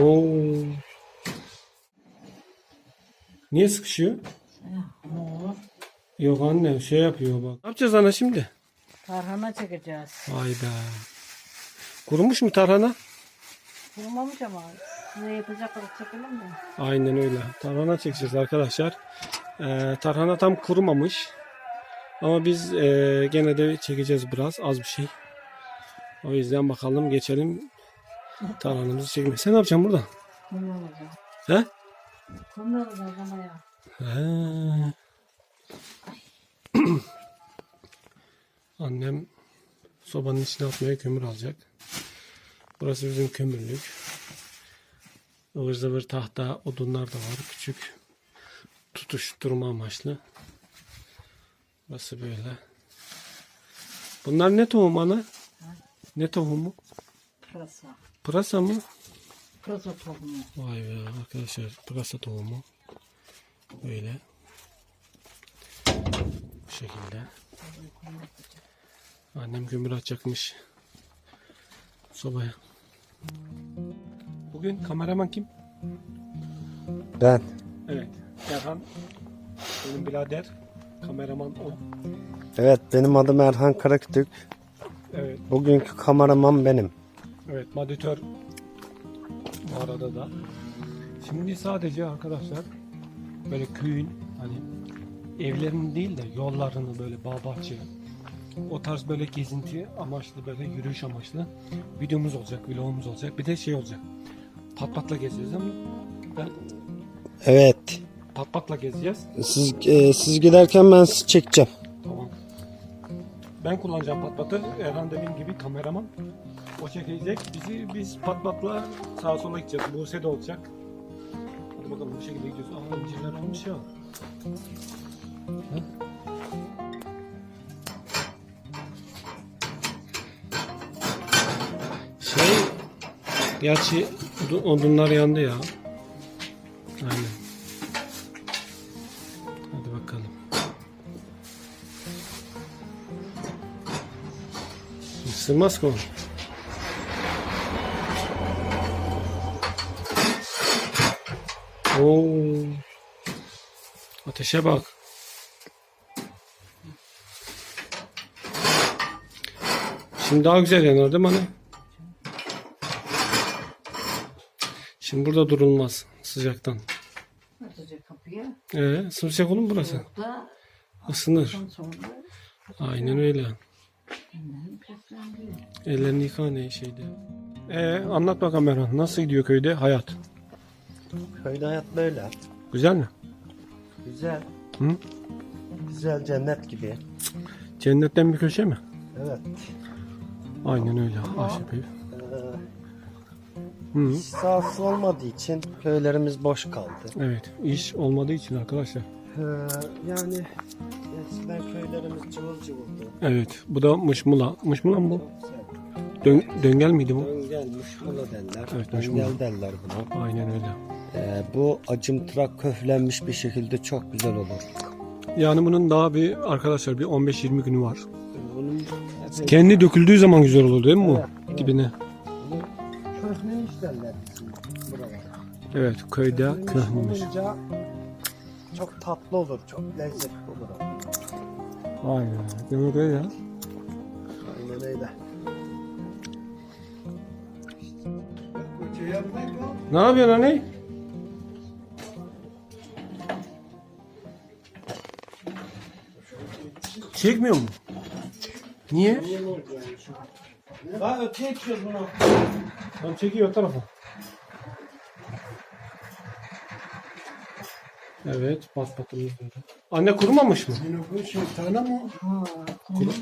Oo. Niye sıkışıyor? Yok anne şey yapıyor bak. Ne yapacağız ana şimdi? Tarhana çekeceğiz. Vay be. Kurumuş mu tarhana? Kurumamış ama. Size yapacak kadar çekelim mi? Aynen öyle. Tarhana çekeceğiz arkadaşlar. Ee, tarhana tam kurumamış. Ama biz ee, gene de çekeceğiz biraz az bir şey. O yüzden bakalım geçelim. Tarhanamızı çekmeye. Sen ne yapacaksın burada? Kumru alacağım. He? Kumru alacağız ama ya. He. Annem sobanın içine atmaya kömür alacak. Burası bizim kömürlük. ıvır zıvır tahta odunlar da var. Küçük tutuşturma amaçlı. Burası böyle. Bunlar ne tohum ana? Ne tohumu? Pırasa. Pırasa mı? Pırasa tohumu. Vay be arkadaşlar pırasa tohumu. Böyle. Bu şekilde. Annem kömür açacakmış. Sobaya. Bugün kameraman kim? Ben. Evet. Erhan. Benim birader. Kameraman o. Evet benim adım Erhan Karakütük. Evet. Bugünkü kameraman benim. Evet. Maditör. Bu arada da. Şimdi sadece arkadaşlar böyle köyün hani evlerini değil de yollarını böyle bağ bahçe o tarz böyle gezinti amaçlı böyle yürüyüş amaçlı videomuz olacak, vlogumuz olacak. Bir de şey olacak. Pat patla gezeceğiz ama ben Evet. pat patla gezeceğiz. Siz e, siz giderken ben sizi çekeceğim. Ben kullanacağım pat patı. Erhan dediğim gibi kameraman. O çekecek. Bizi biz pat patla sağa sola gideceğiz. Buse de olacak. Hadi bakalım bu şekilde gidiyoruz. Aa incirler olmuş ya. Şey Gerçi odu- odunlar yandı ya. Aynen. Sığmaz ki o. Oo. Ateşe bak. Şimdi daha güzel yanar değil mi anne? Şimdi burada durulmaz sıcaktan. Atacak kapıya. Ee, sıcak olur mu burası? Da Isınır. Aynen öyle. Ellerini yıka ne şeydi. Ee, anlat bakalım Erhan. Nasıl gidiyor köyde hayat? Köyde hayat böyle. Güzel mi? Güzel. Hı? Güzel cennet gibi. Cennetten bir köşe mi? Evet. Aynen öyle. Ahşap ev. Ee, Hı. iş sahası olmadığı için köylerimiz boş kaldı. Evet. iş olmadığı için arkadaşlar. Ee, yani eskiden köylerimiz cıvıl cıvıldı. Evet. Bu da mışmula. Mışmula mı bu? Dön, döngel miydi bu? Döngel, muşmula derler. Evet, Döngel muşmula. derler buna. Aynen öyle. Ee, bu acımtırak köflenmiş bir şekilde çok güzel olur. Yani bunun daha bir arkadaşlar bir 15-20 günü var. Bunun Kendi döküldüğü zaman güzel olur değil mi bu? Evet, evet. Dibine. Köhnemiş derler bizim buralara. Evet. Köyde köhnümüş. olunca çok tatlı olur, çok lezzetli olur. Aynen. Demek öyle ya. Aynen öyle. Ne yapıyorsun anne? Çekmiyor mu? Niye? Ha öteye içiyoruz bunu. Tam çekiyor o tarafa. Evet, pat patımız böyle. Anne kurumamış mı? Yine bu şey tane mi? Ha, kurumuş.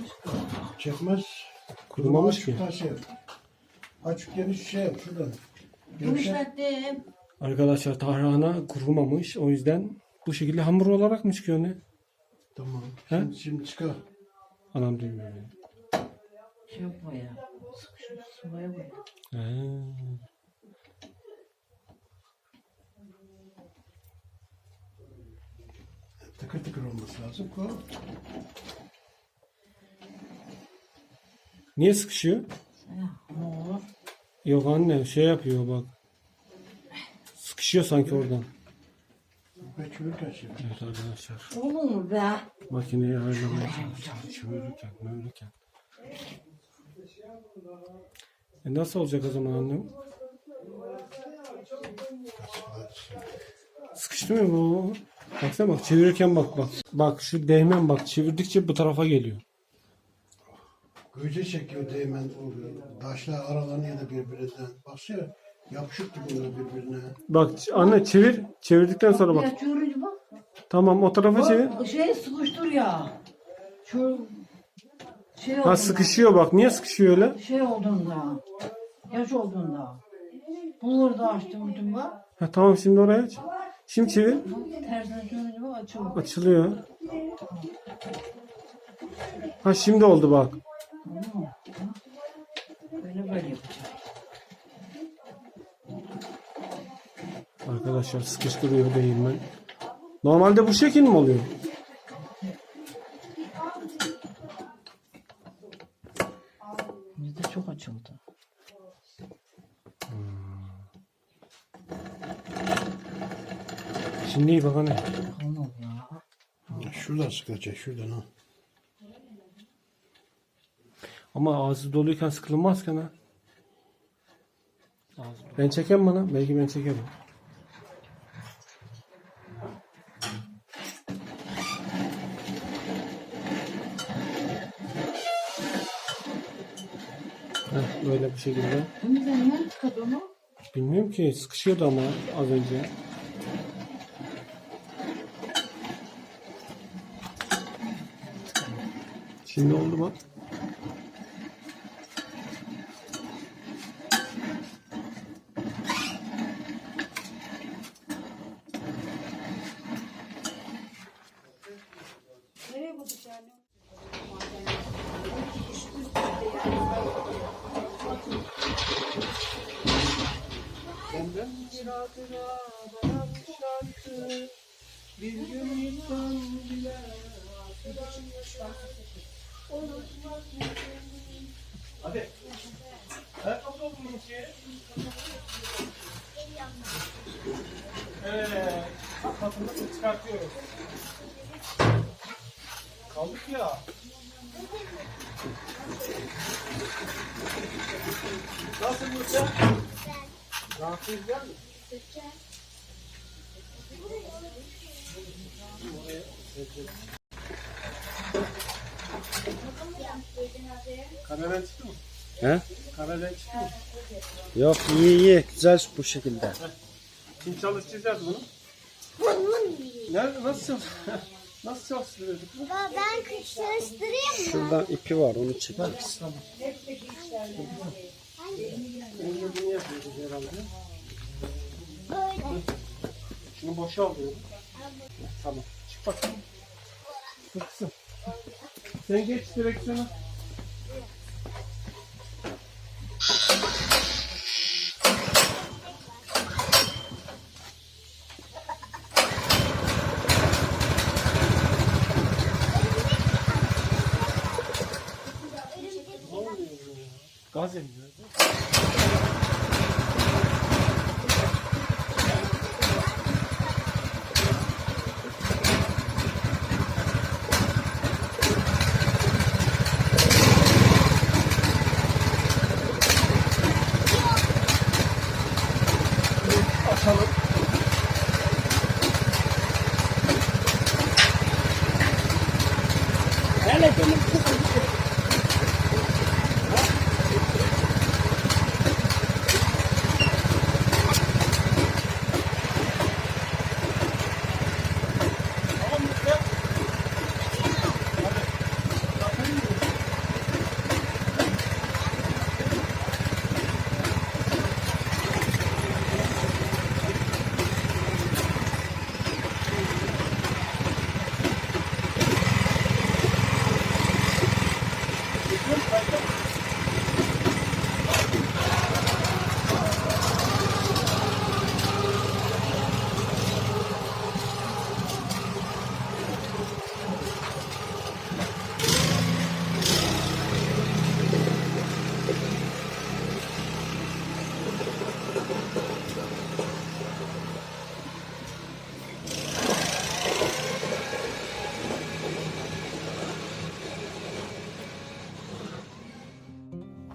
Çekmez. Kurumamış. Açık Şey. Açık geniş şey yap şuradan. Yumuşattım. Arkadaşlar tarhana kurumamış. O yüzden bu şekilde hamur olarak mı çıkıyor ne? Tamam. He? Şimdi, şimdi çıkar. Anam duymuyor beni. Şey yapma ya. Sıkışmış. Sıvaya koy. He. Tıkır tıkır olması lazım. Koy. Niye sıkışıyor? Yok anne şey yapıyor bak. sıkışıyor sanki oradan. Ve çürürken şey. Evet arkadaşlar. Olur mu be? Makineyi ayarlamaya çalışıyorum. Çevirirken, mühürürken. E nasıl olacak o zaman annem? Sıkıştı mı bu? Baksana bak çevirirken bak bak. Bak şu değmen bak çevirdikçe bu tarafa geliyor. Göze çekiyor değmen oluyor. Taşlar aralanıyor da birbirinden. Baksana yapışık gibi bunlar birbirine. Bak anne çevir. Çevirdikten sonra bak. Ya çürücü bak. Tamam o tarafa çevir. Bak şey sıkıştır ya. Şu şey Ha olduğunda. sıkışıyor bak. Niye sıkışıyor öyle? Şey olduğunda. Yaş olduğunda. Bunları da açtım bütün bak. Ha tamam şimdi oraya aç. Şimdi çevir. Açılıyor. Ha şimdi oldu bak. Arkadaşlar sıkıştırıyor değirmen. Normalde bu şekil mi oluyor? Şimdi iyi bak anne. Kalın oldu ya. Şuradan sıkılacak şuradan ha. Ama ağzı doluyken sıkılmazken ha. Ben çekeyim bana. Belki ben çekerim. Heh, böyle bir şekilde. Şimdi sen niye tıkadı onu? Bilmiyorum ki sıkışıyordu ama az önce. Şimdi oldu bak. Hadi. Ayakkabı oldu mu içi? Evet. Kapatını çıkartıyoruz. Kaldık ya. Nasıl Musa? Rahatsız güzel mi? Karaden çıktı mı? He? Karaden çıktı mı? Yok iyi iyi güzel bu şekilde. Şimdi çalıştıracağız bunu. Nerede, nasıl Nasıl çalıştırıyorduk? Baba ben kış çalıştırayım mı? Şuradan ipi var onu çekeriz. Önce bunu yapıyoruz herhalde. Böyle. Şunu boşa alıyorum. Tamam. Çık bakalım. Sen geç direksiyona.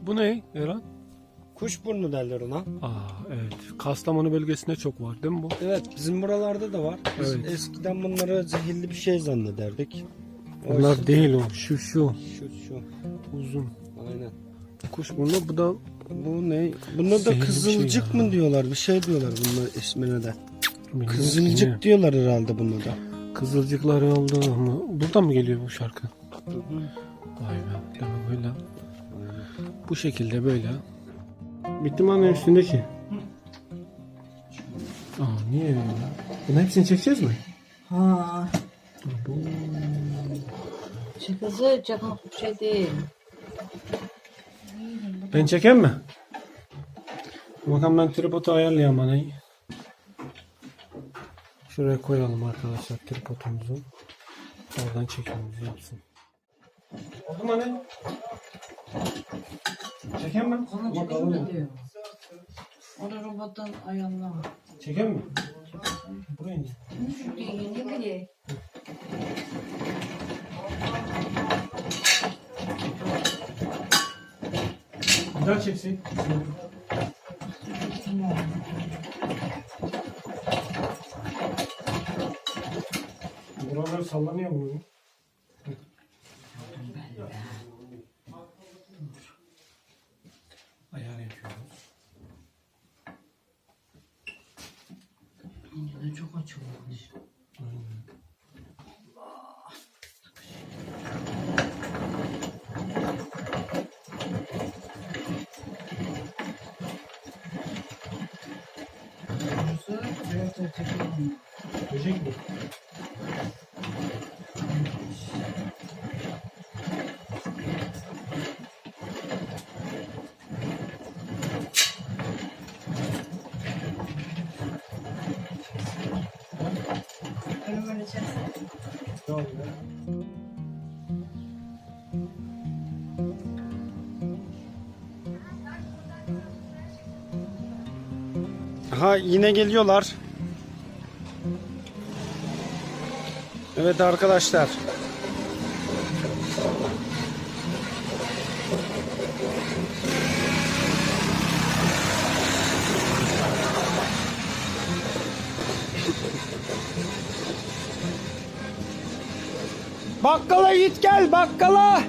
Bu ne Eren? Kuşburnu derler ona. Aa evet. Kastamonu bölgesinde çok var değil mi bu? Evet bizim buralarda da var. Biz Evet. eskiden bunları zehirli bir şey zannederdik. Oysa Bunlar değil o. Şu şu. Şu şu. Uzun. Aynen. Kuşburnu bu da Bu ne? Buna da Zehirli bir kızılcık şey ya. mı diyorlar? Bir şey diyorlar bunlar ismine de. bilmiyorum Kızılcık ki diyorlar herhalde buna da. ne. Kızılcıkları oldu mu? Buradan mı geliyor bu şarkı? Vay be. Demek böyle. Bu şekilde böyle. Bitti mi anne üstündeki? Aa niye öyle ya? Bunun hepsini çekeceğiz mi? Ha. Bu Çıkızı çakmak bir şey değil. Ben çekeyim mi? Bakalım ben tripodu ayarlayayım bana. Şuraya koyalım arkadaşlar tripodumuzu. Oradan çekimimizi yapsın. Oldu mu hani? Çekeyim mi? Onu çıkıyor mu diyor. Onu robottan ayarla. Çekeyim mi? Buraya ince. Ne bileyim. Bir daha çeksin. Buralar sallanıyor mu? Ayar yapıyoruz. Bence de çok açık olmuş. Burası dört öteki olmuş. Böcek mi? Tamam ya. Ha yine geliyorlar. Evet arkadaşlar. Bakkala git gel bakkala.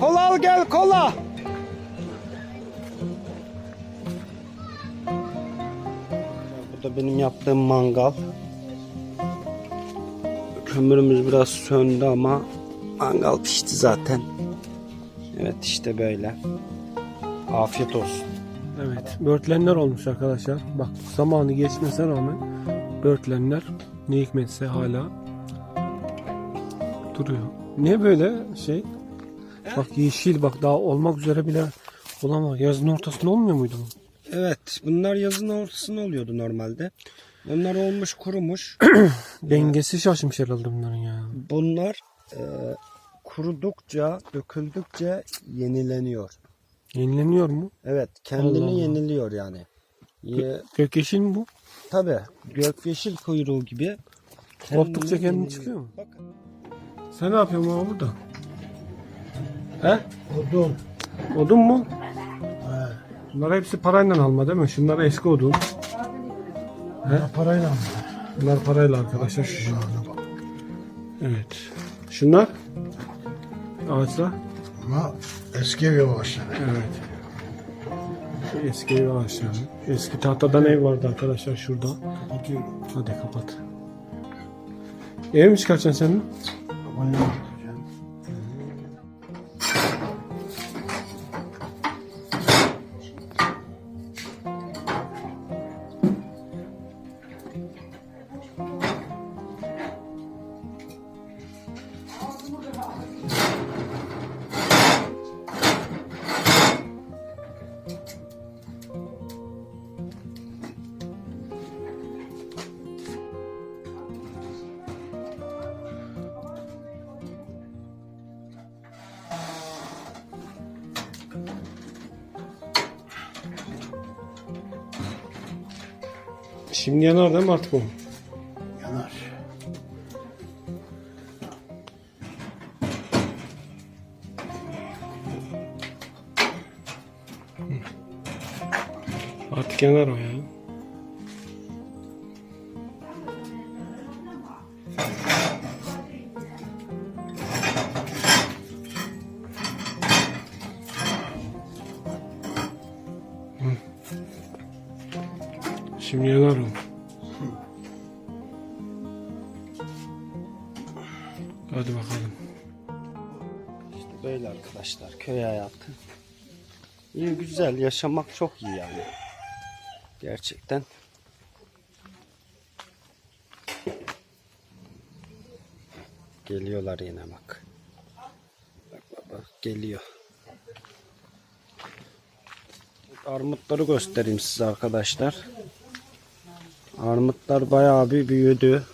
Kola al gel kola. Da benim yaptığım mangal. Kömürümüz biraz söndü ama mangal pişti zaten. Evet işte böyle. Afiyet olsun. Evet, börtlenler olmuş arkadaşlar. Bak zamanı geçmesine rağmen börtlenler ne hikmetse hala duruyor. Ne böyle şey? Bak yeşil bak daha olmak üzere bile olamaz. Yazın ortasında olmuyor muydu bu? Evet bunlar yazın ortasında oluyordu normalde. Bunlar olmuş kurumuş. Dengesi şaşmış herhalde bunların ya. Bunlar e, kurudukça, döküldükçe yenileniyor. Yenileniyor mu? Evet kendini Allah Allah. yeniliyor yani. Ye, Gökyeşil mi bu? Tabi gökyeşil kuyruğu gibi. Korktukça kendi yeniliyor. çıkıyor mu? Bakın. Sen ne yapıyorsun abi burada? He? Odun. Odun mu? Bunlar hepsi parayla alma değil mi? Şunlar eski odun. He? Parayla mı? Bunlar parayla arkadaşlar. Şu-. Evet. Şunlar ağaçlar. Ama eski ev yavaşlar. Evet. Şu eski ev ağaçları. Eski tahtadan ev vardı arkadaşlar şurada. Kapatıyorum. Hadi kapat. Ev mi çıkartacaksın sen? Şimdi yanar değil mi artık o? Yanar. Artık yanar o ya. Güzel yaşamak çok iyi yani. Gerçekten. Geliyorlar yine bak. Bak bak bak geliyor. Armutları göstereyim size arkadaşlar. Armutlar bayağı bir büyüdü.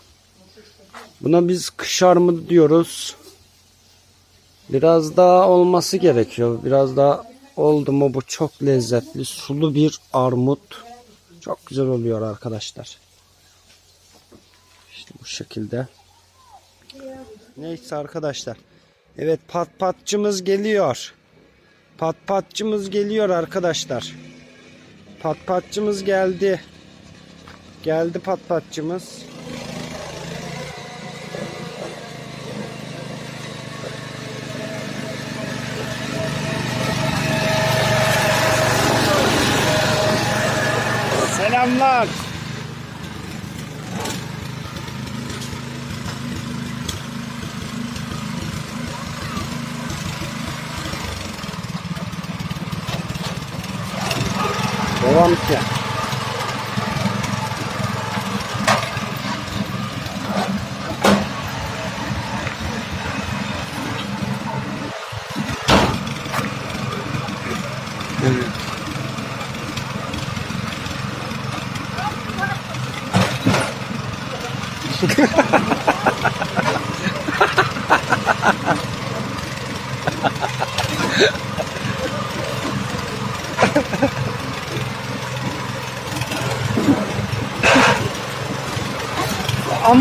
Buna biz kış armudu diyoruz. Biraz daha olması gerekiyor. Biraz daha oldu mu bu çok lezzetli. Sulu bir armut. Çok güzel oluyor arkadaşlar. İşte bu şekilde. Neyse arkadaşlar. Evet pat patçımız geliyor. Pat patçımız geliyor arkadaşlar. Pat patçımız geldi. Geldi pat Selamlar. Devam ki.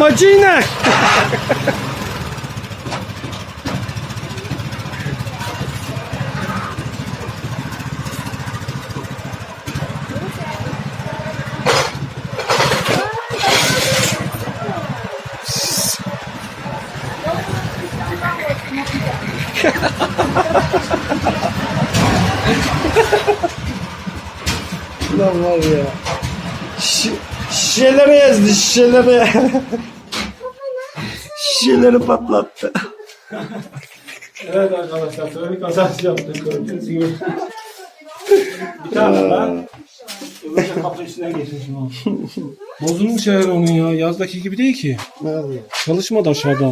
Amacı? Lan var ya. Şi şişeleri ezdi şişeleri. şişeleri patlattı. Evet arkadaşlar trafik kazası yaptık gördüğünüz gibi. bir tane daha. Öbürce kapı üstüne geçmişim abi. Bozulmuş eğer onun ya. Yazdaki gibi değil ki. Ne oluyor? Çalışmadı aşağıda.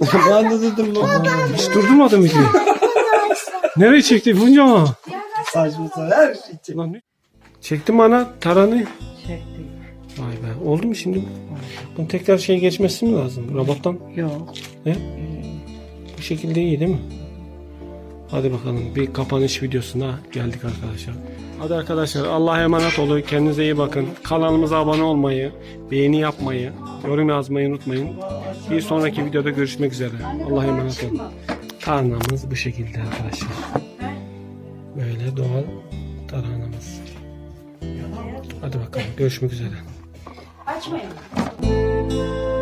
ben de dedim bu. Hiç durdurmadı mı ki? Nereye çekti bunca ama? Saçma sapan her şey? Çektim ana taranı. Çektik. Vay be. Oldu mu şimdi? Bunun tekrar şey geçmesi mi lazım? Robottan. Yok. Ne? Bu şekilde iyi değil mi? Hadi bakalım bir kapanış videosuna geldik arkadaşlar. Hadi arkadaşlar Allah'a emanet olun. Kendinize iyi bakın. Kanalımıza abone olmayı, beğeni yapmayı, yorum yazmayı unutmayın. Bir sonraki videoda görüşmek üzere. Allah'a emanet olun. Tarhanamız bu şekilde arkadaşlar. Böyle doğal tarhanamız. Hadi bakalım görüşmek üzere. Batman.